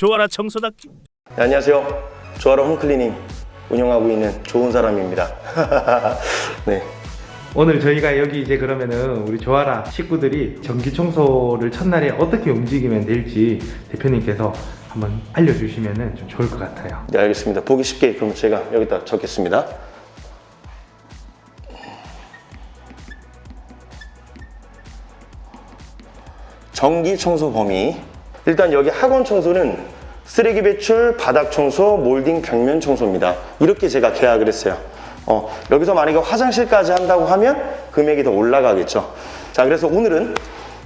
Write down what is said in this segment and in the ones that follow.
조아라 청소답게 네, 안녕하세요. 조아라 홈클리닝 운영하고 있는 좋은 사람입니다. 네. 오늘 저희가 여기 이제 그러면은 우리 조아라 식구들이 전기 청소를 첫날에 어떻게 움직이면 될지 대표님께서 한번 알려주시면은 좀 좋을 것 같아요. 네, 알겠습니다. 보기 쉽게 그럼 제가 여기다 적겠습니다. 전기 청소 범위. 일단 여기 학원 청소는 쓰레기 배출, 바닥 청소, 몰딩 벽면 청소입니다. 이렇게 제가 계약을 했어요. 어, 여기서 만약에 화장실까지 한다고 하면 금액이 더 올라가겠죠. 자, 그래서 오늘은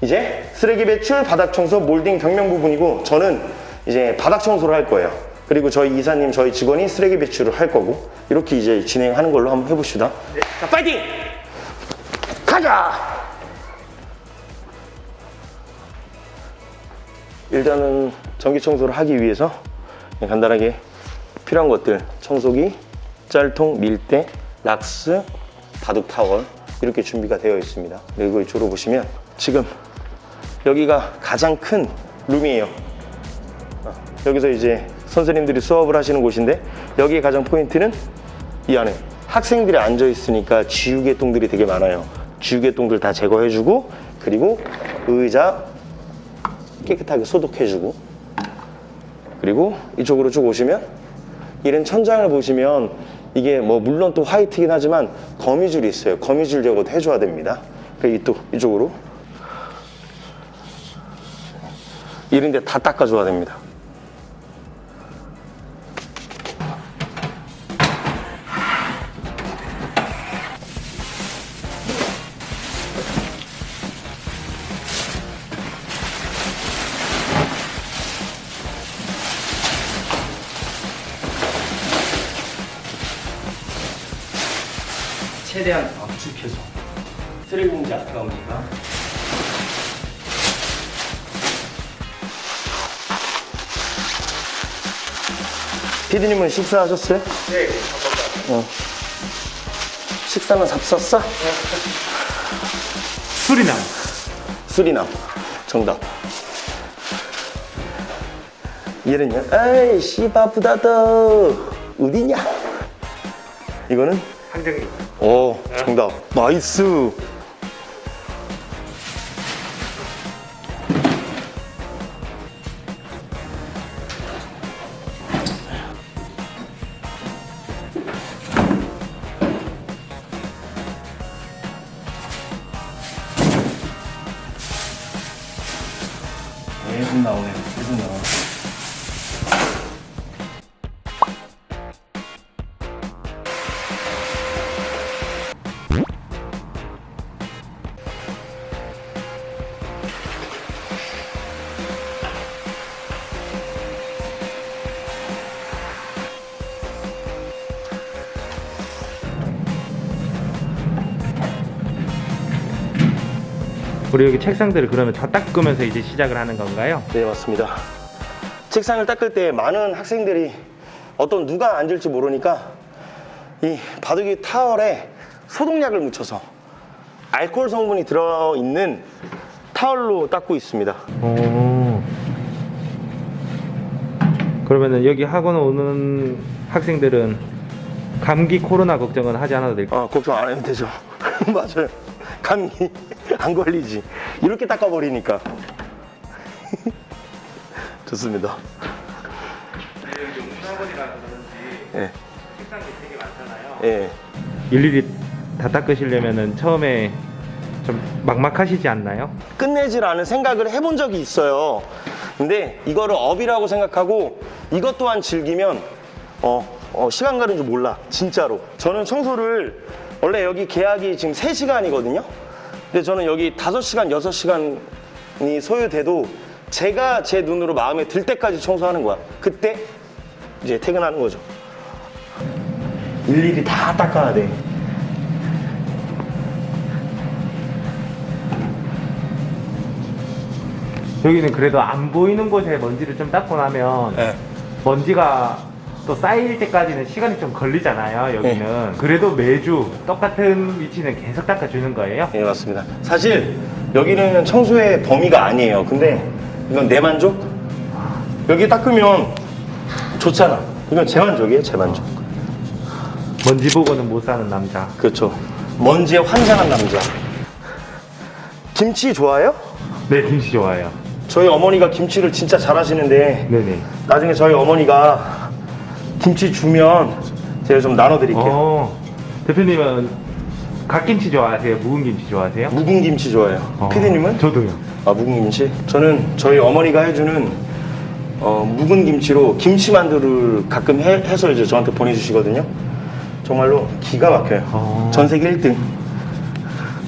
이제 쓰레기 배출, 바닥 청소, 몰딩 벽면 부분이고 저는 이제 바닥 청소를 할 거예요. 그리고 저희 이사님, 저희 직원이 쓰레기 배출을 할 거고 이렇게 이제 진행하는 걸로 한번 해봅시다. 자, 파이팅! 가자! 일단은 전기 청소를 하기 위해서 간단하게 필요한 것들 청소기, 짤통, 밀대, 락스, 바둑 타월 이렇게 준비가 되어 있습니다. 그리고 이쪽으로 보시면 지금 여기가 가장 큰 룸이에요. 어, 여기서 이제 선생님들이 수업을 하시는 곳인데 여기에 가장 포인트는 이 안에 학생들이 앉아 있으니까 지우개똥들이 되게 많아요. 지우개똥들 다 제거해주고 그리고 의자 깨끗하게 소독해주고 그리고 이쪽으로 쭉 오시면 이런 천장을 보시면 이게 뭐 물론 또 화이트긴 하지만 거미줄이 있어요. 거미줄 제거도 해줘야 됩니다. 그리고 또 이쪽으로 이런 데 다 닦아줘야 됩니다. 최대한 압축해서 쓰레기 봉지 아까우니까 피디님은 식사하셨어요? 네. 어. 식사는 잡섰어? 수리남. 수리남 정답 얘는요 에이 씨바부다더 어디냐 이거는 항정리. 오 정답. 나이스. 계속 나오네 계속 나와 우리 여기 책상들을 그러면 다 닦으면서 이제 시작을 하는 건가요? 네 맞습니다 책상을 닦을 때 많은 학생들이 어떤 누가 앉을지 모르니까 이 바둑이 타월에 소독약을 묻혀서 알코올 성분이 들어있는 타월로 닦고 있습니다 오. 그러면은 여기 학원 오는 학생들은 감기 코로나 걱정은 하지 않아도 될까요? 아 걱정 안 해도 되죠 맞아요 감기 안 걸리지 이렇게 닦아버리니까 좋습니다 여기 그런지 예, 책상이 되게 많잖아요. 예. 일일이 다 닦으시려면은 처음에 좀 막막하시지 않나요? 않은 생각을 해본 적이 있어요. 근데 이거를 업이라고 생각하고 이것 또한 즐기면 어, 어, 시간 가는 줄 몰라. 진짜로. 저는 청소를 원래 여기 계약이 지금 3시간이거든요. 근데 저는 여기 5시간, 6시간이 소요돼도 제가 제 눈으로 마음에 들 때까지 청소하는 거야. 그때 이제 퇴근하는 거죠. 일일이 다 닦아야 돼. 여기는 그래도 안 보이는 곳에 먼지를 좀 닦고 나면 예. 먼지가 또 쌓일 때까지는 시간이 좀 걸리잖아요. 여기는 네. 그래도 매주 똑같은 위치는 계속 닦아주는 거예요. 예, 맞습니다. 사실 여기는 청소의 범위가 아니에요. 근데 이건 내 만족? 여기 닦으면 좋잖아. 이건 제 만족이에요, 제 만족. 먼지 보고는 못 사는 남자. 그렇죠. 먼지에 환장한 남자. 김치 좋아해요? 네, 김치 좋아해요. 저희 어머니가 김치를 진짜 잘하시는데 네네. 나중에 저희 어머니가 김치 주면 제가 좀 나눠드릴게요. 어, 대표님은 갓김치 좋아하세요? 묵은 김치 좋아하세요? 묵은 김치 좋아해요. 어, 피디님은? 저도요. 아 묵은 김치? 저는 저희 어머니가 해주는 어, 묵은 김치로 김치 만두를 가끔 해, 해서 이제 저한테 보내주시거든요. 정말로 기가 막혀요. 어. 전 세계 1등.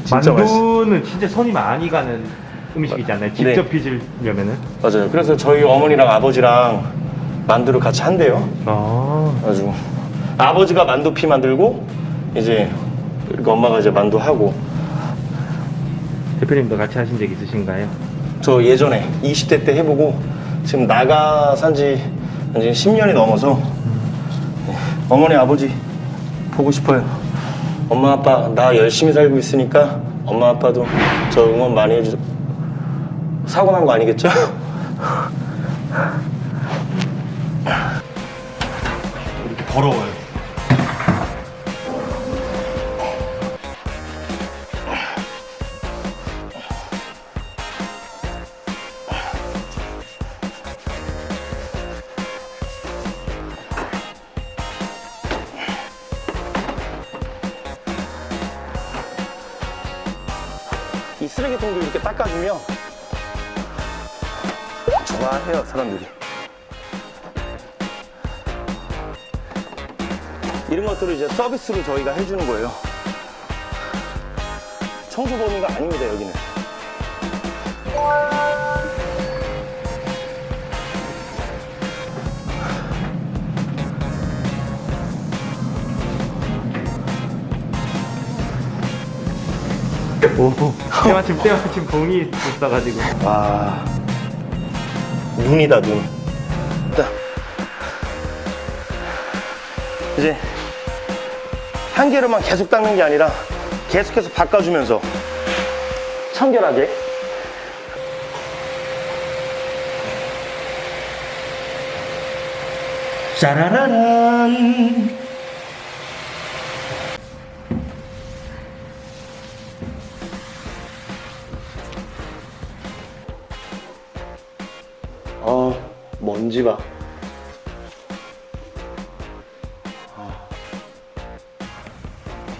진짜 맛있어. 만두는 진짜 손이 많이 가는 음식이잖아요. 직접 네. 빚으려면은. 맞아요. 그래서 저희 어머니랑 아버지랑 만두를 같이 한대요. 아, 아주 아버지가 만두피 만들고 이제 이렇게 엄마가 이제 만두 하고 대표님도 같이 하신 적 있으신가요? 저 예전에 20대 때 해보고 지금 나가 산지 이제 10년이 넘어서 네, 어머니 아버지 보고 싶어요. 엄마 아빠 나 열심히 살고 있으니까 엄마 아빠도 저 응원 많이 해주세요. 사고 난 거 아니겠죠? 이렇게 더러워요. 이 쓰레기통도 이렇게 닦아주면 좋아해요 사람들이 이런 것들을 이제 서비스로 저희가 해주는 거예요. 청소 범위가 아닙니다 여기는. 오, 때마침 때마침 봉이 있어가지고. 와 눈이다 눈 자, 이제 한 개로만 계속 닦는 게 아니라 계속해서 바꿔주면서 청결하게. 짜라라란. 아 먼지 봐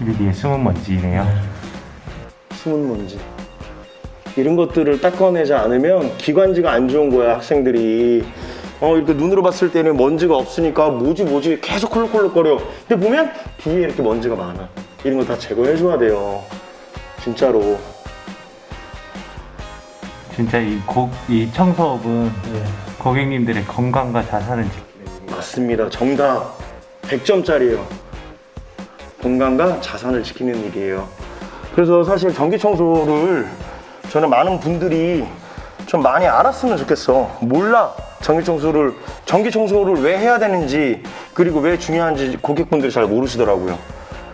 TVD의 숨은 먼지네요. 숨은 먼지. 이런 것들을 닦아내지 않으면 기관지가 안 좋은 거야 학생들이. 어 이렇게 눈으로 봤을 때는 먼지가 없으니까 뭐지 뭐지 계속 콜록콜록거려. 근데 보면 뒤에 이렇게 먼지가 많아. 이런 거 다 제거해 줘야 돼요. 진짜로. 진짜 이 곡, 이 청소업은 고객님들의 건강과 자산을 지키는 맞습니다. 정답. 100점짜리예요 건강과 자산을 지키는 일이에요. 그래서 사실 전기 청소를 저는 많은 분들이 좀 많이 알았으면 좋겠어. 몰라. 전기 청소를 전기 청소를 왜 해야 되는지 그리고 왜 중요한지 고객분들이 잘 모르시더라고요.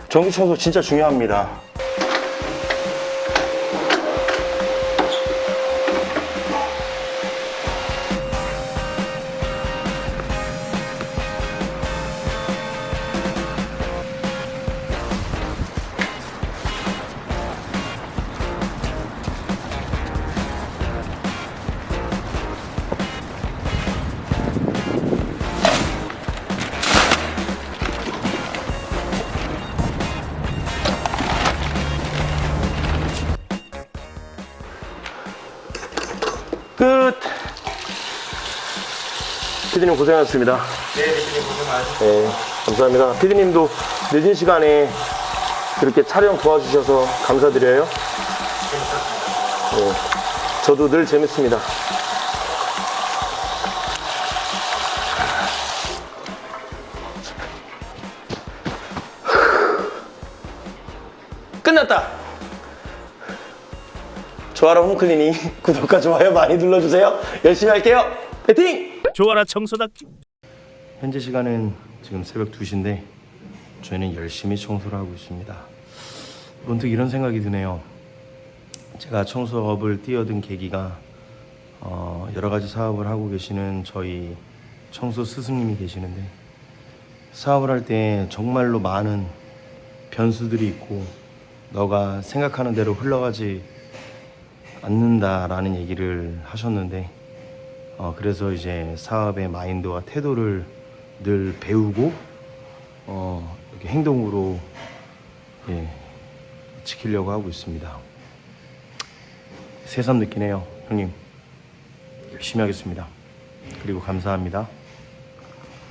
전기 청소 진짜 중요합니다 끝 피디님 고생하셨습니다 네, 대표님 고생 많으셨습니다. 네, 감사합니다. 피디님도 늦은 시간에 그렇게 촬영 도와주셔서 감사드려요. 네, 저도 늘 재밌습니다. 끝났다. 조아라 홈클리닝 구독과 좋아요 많이 눌러주세요. 열심히 할게요. 파이팅! 조아라 청소닦기 현재 시간은 지금 새벽 2시인데 저희는 열심히 청소를 하고 있습니다. 문득 이런 생각이 드네요. 제가 청소업을 뛰어든 계기가 어, 여러 가지 사업을 하고 계시는 저희 청소 스승님이 계시는데 사업을 할 때 정말로 많은 변수들이 있고 너가 생각하는 대로 흘러가지 않는다라는 얘기를 하셨는데 어, 그래서 이제 사업의 마인드와 태도를 늘 배우고 어, 이렇게 행동으로 예, 지키려고 하고 있습니다. 새삼 느끼네요, 형님. 열심히 하겠습니다. 그리고 감사합니다.